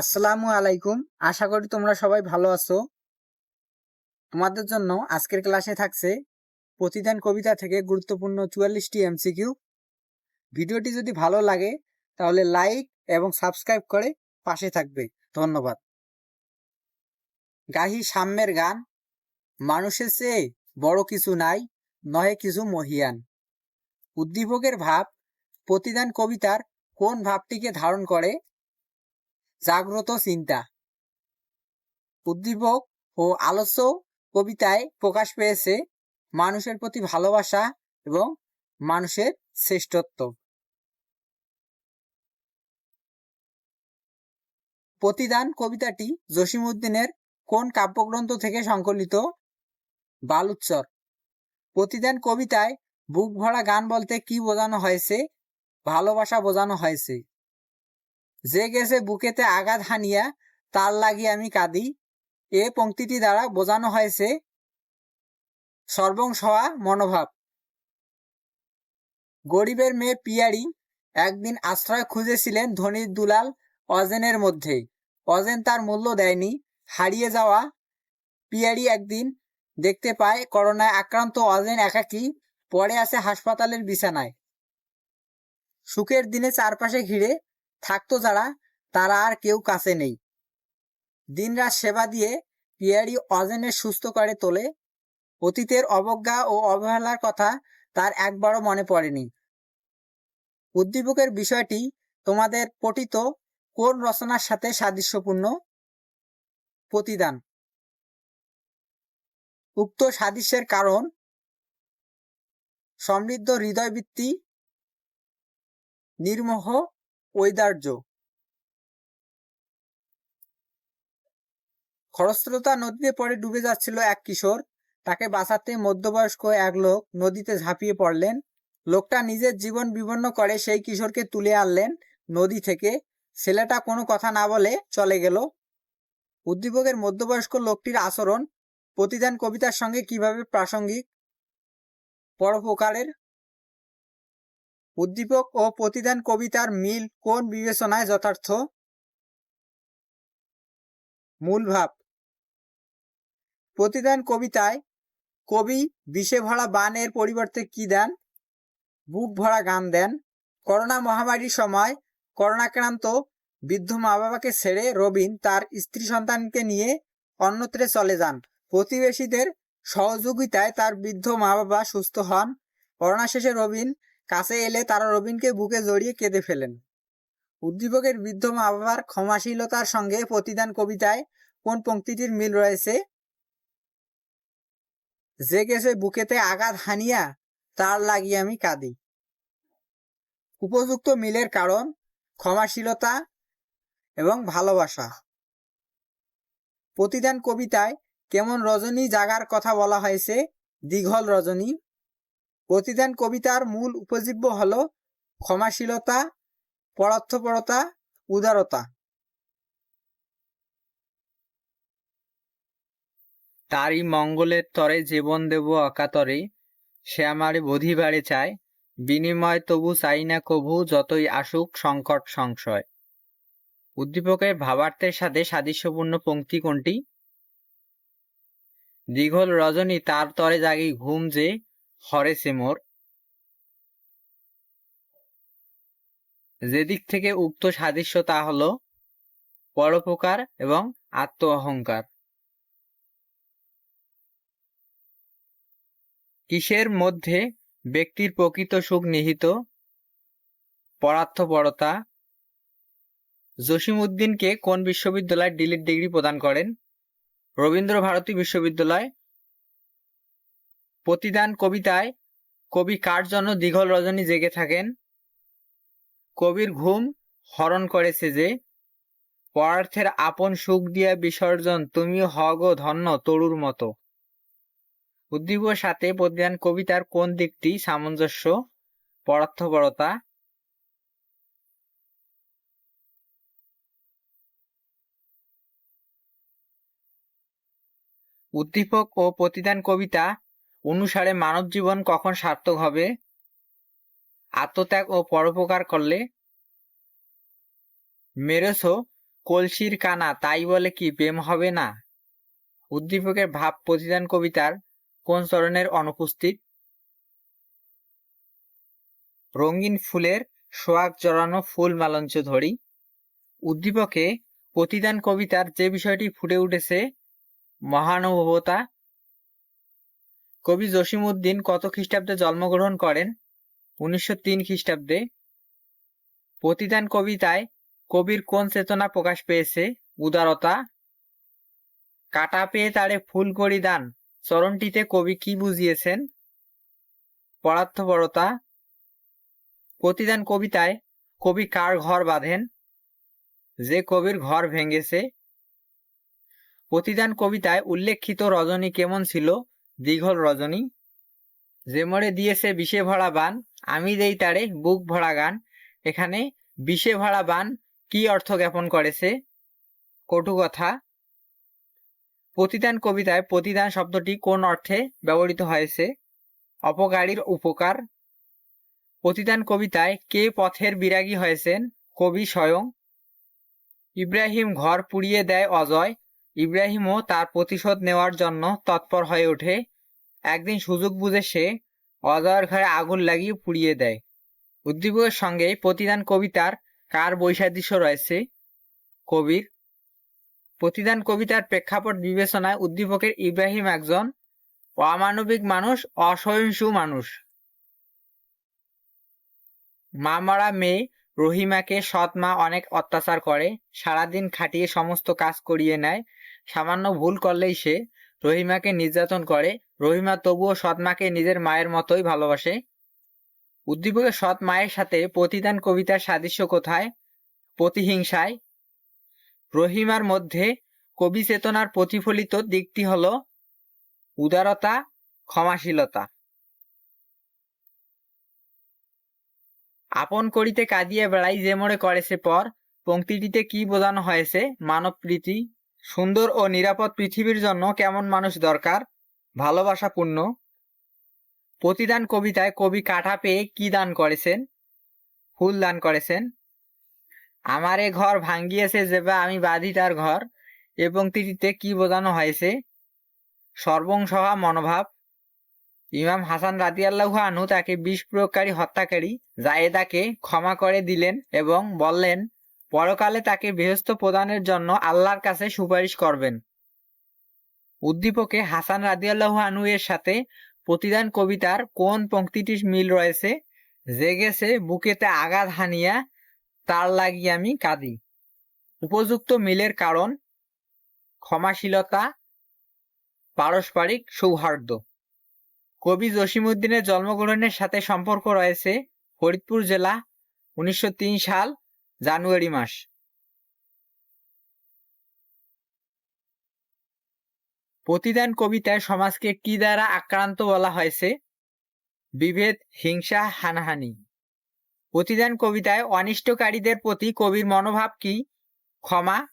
আসসালামু আলাইকুম। আশা করি তোমরা সবাই ভালো আছো। তোমাদের জন্য আজকের ক্লাসে থাকছে প্রতিদান কবিতা থেকে গুরুত্বপূর্ণ চুয়াল্লিশটি এমসিকিউ। ভিডিওটি যদি ভালো লাগে, তাহলে লাইক এবং সাবস্ক্রাইব করে পাশে থাকবে। ধন্যবাদ। গাহি সাম্যের গান, মানুষের চেয়ে বড় কিছু নাই, নহে কিছু মহিয়ান। উদ্দীপকের ভাব প্রতিদান কবিতার কোন ভাবটিকে ধারণ করে? জাগ্রত চিন্তা। উদ্দীপক ও আলস্য কবিতায় প্রকাশ পেয়েছে মানুষের প্রতি ভালোবাসা এবং মানুষের শ্রেষ্ঠত্ব। প্রতিদান কবিতাটি জসিমউদ্দিনের কোন কাব্যগ্রন্থ থেকে সংকলিত? বালুচ্চর প্রতিদান কবিতায় বুক ভরা গান বলতে কি বোঝানো হয়েছে? ভালোবাসা বোঝানো হয়েছে। যে গেছে বুকেতে আঘাত হানিয়া, তার লাগি আমি কাঁদি। এ পংক্তিটি দ্বারা বোঝানো হয়েছে সর্বংস হওয়া মনোভাব। গরিবের মেয়ে পিয়ারি একদিন আশ্রয় খুঁজেছিলেন ধনীর দুলাল অজেনের মধ্যে। অজেন তার মূল্য দেয়নি। হারিয়ে যাওয়া পিয়ারি একদিন দেখতে পায়, করোনায় আক্রান্ত অজেন একাকী পড়ে আছে হাসপাতালের বিছানায়। সুখের দিনে চারপাশে ঘিরে থাকতো যারা, তারা আর কেউ কাছে নেই। দিনরাত সেবা দিয়ে পিয়ারি অজেনের সুস্থ করে তোলে। অতীতের অবজ্ঞা ও অবহেলার কথা তার একবারও মনে পড়েনি। উদ্দীপকের বিষয়টি তোমাদের পঠিত কোন রচনার সাথে সাদৃশ্যপূর্ণ? প্রতিদান। উক্ত সাদৃশ্যের কারণ? সমৃদ্ধ হৃদয়বৃত্তি? নির্মোহ ঔদার্য খরস্রোতা নদীতে পড়ে ডুবে যাচ্ছিল এক কিশোর। তাকে বাঁচাতে মধ্যবয়স্ক এক লোক নদীতে ঝাঁপিয়ে পড়লেন। লোকটা নিজের জীবন বিপন্ন করে সেই কিশোরকে তুলে আনলেন নদী থেকে। ছেলেটা কোনো কথা না বলে চলে গেল। উদ্দীপকের মধ্যবয়স্ক লোকটির আচরণ, প্রতিদান কবিতার সঙ্গে কীভাবে প্রাসঙ্গিক, পরোপকারের উদ্দীপক ও প্রতিদান কবিতার মিল কোন বিবেচনায় যথার্থ? মূল ভাব। প্রতিদান কবিতায় কবি বিষে ভরা বানের পরিবর্তে কি দেন? বুক ভরা গান দেন। করোনা মহামারীর সময় করোনাক্রান্ত বৃদ্ধ মা বাবাকে ছেড়ে রবিন তার স্ত্রী সন্তানকে নিয়ে অন্যত্রে চলে যান। প্রতিবেশীদের সহযোগিতায় তার বৃদ্ধ মা বাবা সুস্থ হন। করোনা শেষে রবিন কাছে এলে তারা রবিনকে বুকে জড়িয়ে কেঁদে ফেলেন। উদ্দীপকের বৃদ্ধ মা বাবার ক্ষমাশীলতার সঙ্গে প্রতিদান কবিতায় কোন পংক্তিটির মিল রয়েছে? যে গেছে বুকেতে আঘাত হানিয়া, তার লাগিয়ে আমি কাঁদি। উপযুক্ত মিলের কারণ, ক্ষমাশীলতা এবং ভালোবাসা। প্রতিদান কবিতায় কেমন রজনী জাগার কথা বলা হয়েছে? দীঘল রজনী। প্রতিদান কবিতার মূল উপজীব্য হল ক্ষমাশীলতা পরার্থপরতা উদারতা। তারই মঙ্গলের তরে জীবন দেব অকাতরে, সে আমারে বধিবারে চায়, বিনিময় তবু চাই না কভু যতই আসুক সংকট সংশয়। উদ্দীপকের ভাবার্থের সাথে সাদৃশ্যপূর্ণ পংক্তি কোনটি? দীঘল রজনী তার তরে জাগি ঘুম যে হরেছে মোর। যেদিক থেকে উক্ত সাদৃশ্য তা হল পরোপকার এবং আত্ম অহংকার কিসের মধ্যে ব্যক্তির প্রকৃত সুখ নিহিত? পরার্থপরতা। জসিমউদ্দিনকে কোন বিশ্ববিদ্যালয় ডিলিট ডিগ্রি প্রদান করেন? রবীন্দ্র ভারতী বিশ্ববিদ্যালয় প্রতিদান কবিতায়, কবি কার জন্য দীঘল রজনী জেগে থাকেন? কবির ঘুম হরণ করেছে যে পরার্থের আপন সুখ দিয়া বিসর্জন তুমিও হগ ধন্য তরুর মতো। উদ্দীপের সাথে প্রতিদান কবিতার কোন দিকটি সামঞ্জস্য পরার্থপরতা উদ্দীপক ও প্রতিদান কবিতা অনুসারে মানব জীবন কখন সার্থক হবে? আত্মত্যাগ ও পরোপকার করলে? মেরেছো কলসির কানা, তাই বলে কি প্রেম হবে না? উদ্দীপকের ভাব প্রতিদান কবিতার কোন চরণের অনুপস্থিত? রঙিন ফুলের সোয়াগ জড়ানো ফুল মালঞ্চ ধরি। উদ্দীপকে প্রতিদান কবিতার যে বিষয়টি ফুটে উঠেছে, মহানুভবতা কবি জসিমউদ্দিন কত খ্রিস্টাব্দে জন্মগ্রহণ করেন? উনিশশো তিন খ্রিস্টাব্দে। প্রতিদান কবিতায় কবির কোন চেতনা প্রকাশ পেয়েছে? উদারতা। কাটা পেয়ে তারে ফুল করি দান। চরণটিতে কবি কি বুঝিয়েছেন? পরার্থপরতা। প্রতিদান কবিতায় কবি কার ঘর বাঁধেন? যে কবির ঘর ভেঙেছে। প্রতিদান কবিতায় উল্লেখিত রজনী কেমন ছিল? দীঘল রজনী। যে মরে দিয়েছে বিষে ভরা বান। আমি দেই তারে বুক ভরা গান। এখানে বিষে ভরা বান কি অর্থ জ্ঞাপন করেছে? কটু কথা। প্রতিদান কবিতায় প্রতিদান শব্দটি কোন অর্থে ব্যবহৃত হয়েছে? অপকারীর উপকার। প্রতিদান কবিতায় কে পথের বিরাগী হয়েছেন? কবি স্বয়ং। ইব্রাহিম ঘর পুড়িয়ে দেয় অজয়। ইব্রাহিমও তার প্রতিশোধ নেওয়ার জন্য তৎপর হয়ে ওঠে। একদিন সুযোগ বুঝে সে অজয়ের ঘরে আগুন লাগিয়ে পুড়িয়ে দেয়। উদ্দীপকের সঙ্গে প্রতিদান কবিতার কার বৈসাদৃশ্য রয়েছে? কবির। প্রতিদান কবিতার প্রেক্ষাপট বিবেচনায় উদ্দীপকের ইব্রাহিম একজন অমানবিক মানুষ, অসহিংসু মানুষ। মামারা মেয়ে রহিমাকে সৎ মা অনেক অত্যাচার করে, সারাদিন খাটিয়ে সমস্ত কাজ করিয়ে নেয়। সামান্য ভুল করলেই সে রহিমাকে নির্যাতন করে। রহিমা তবুও সৎ মাকে নিজের মায়ের মতোই ভালোবাসে। উদ্দীপকের সৎ মায়ের সাথে প্রতিদান কবিতার সাদৃশ্য কোথায়? প্রতিহিংসায়। রহিমার মধ্যে কবি চেতনার প্রতিফলিত দিকটি হল উদারতা, ক্ষমাশীলতা। আপন করিতে কাঁদিয়া বেড়াই যে মোড়ে করেছে পর, পংক্তিটিতে কি বোঝানো হয়েছে? মানব প্রীতি সুন্দর ও নিরাপদ পৃথিবীর জন্য কেমন মানুষ দরকার? ভালোবাসাপূর্ণ। প্রতিদান কবিতায় কবি কাঠা পেয়ে কি দান করেছেন? ফুল দান করেছেন। আমার এ ঘর ভাঙ্গিয়েছে যেবা আমি বাঁধি তার ঘর। এবং তিটিতে কি বোঝানো হয়েছে? সর্বংসহা মনোভাব। ইমাম হাসান রাদিয়াল্লাহু আনহু তাকে বিষ প্রয়োগকারী হত্যাকারী জায়েদাকে ক্ষমা করে দিলেন এবং বললেন পরকালে তাকে বেহস্ত প্রদানের জন্য আল্লাহর কাছে সুপারিশ করবেন। উদ্দীপকে হাসান রাদিয়াল্লাহু আনহু এর সাথে প্রতিদান কবিতার কোন পংক্তিটির মিল রয়েছে? জেগেছে বুকেতে আঘাত হানিয়া, তার লাগিয়ে আমি কাঁদি। উপযুক্ত মিলের কারণ? ক্ষমাশীলতা, পারস্পরিক সৌহার্দ্য। কবি জসিমউদ্দিনের জন্মগ্রহণের সাথে সম্পর্ক রয়েছে ফরিদপুর জেলা, উনিশশো তিন সাল জানুয়ারি মাস। প্রতিদান কবিতায় সমাজকে কি দ্বারা আক্রান্ত বলা হয়েছে? বিভেদ, হিংসা, হানাহানি। প্রতিদান কবিতায় অনিষ্টকারীদের প্রতি কবির মনোভাব কি? ক্ষমা